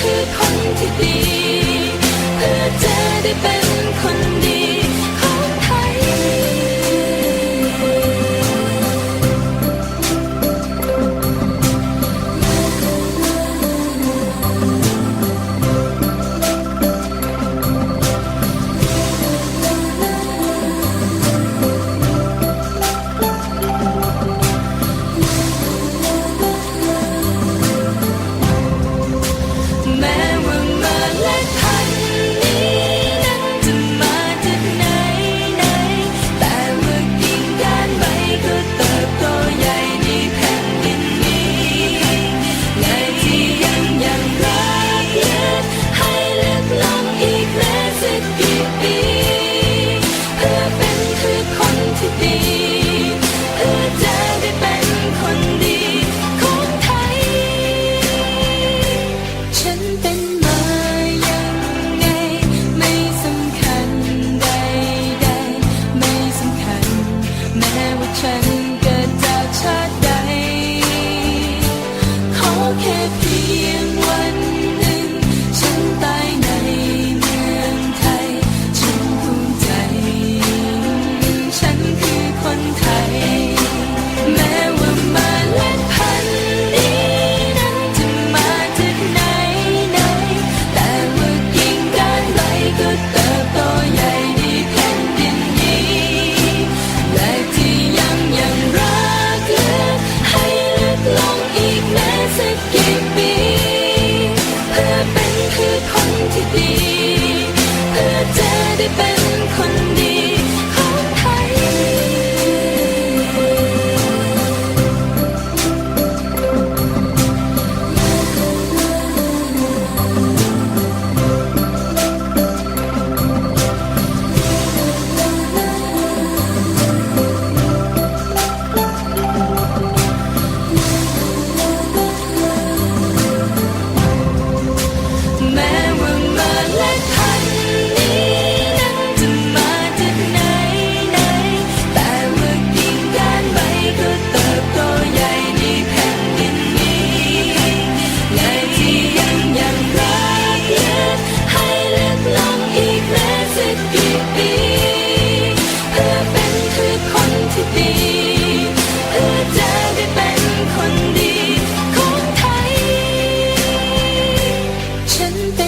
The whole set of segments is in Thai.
คือคนที่ดี เพื่อเธอได้เป็นคน คือคนที่ดี เพื่อจะได้เป็นคนดี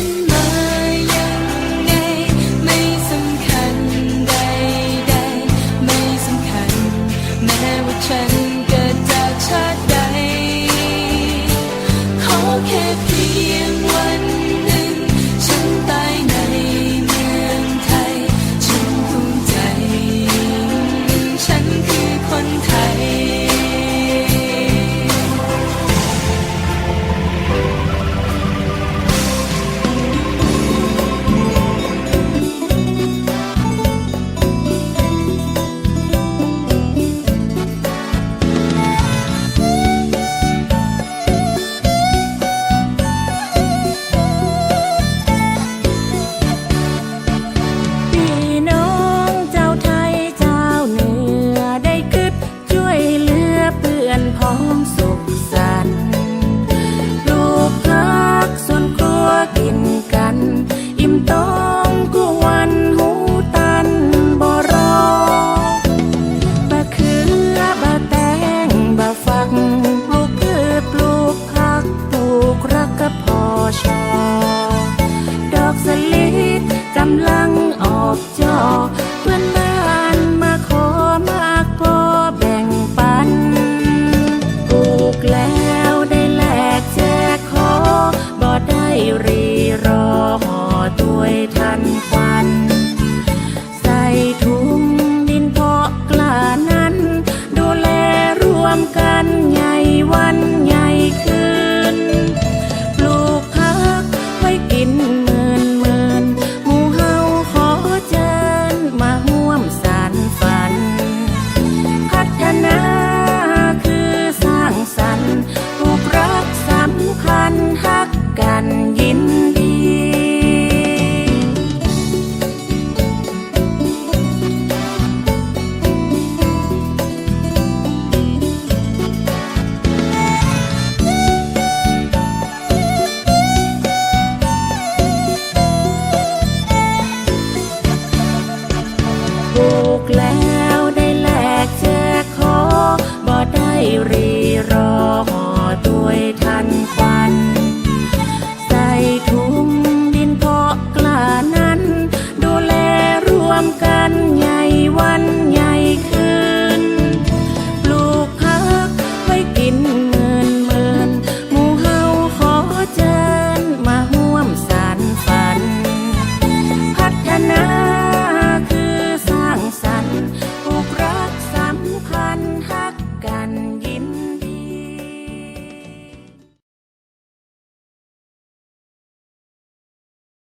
in love. แล้วได้แลกแจกขอบ่ได้รีรอตัวทันควั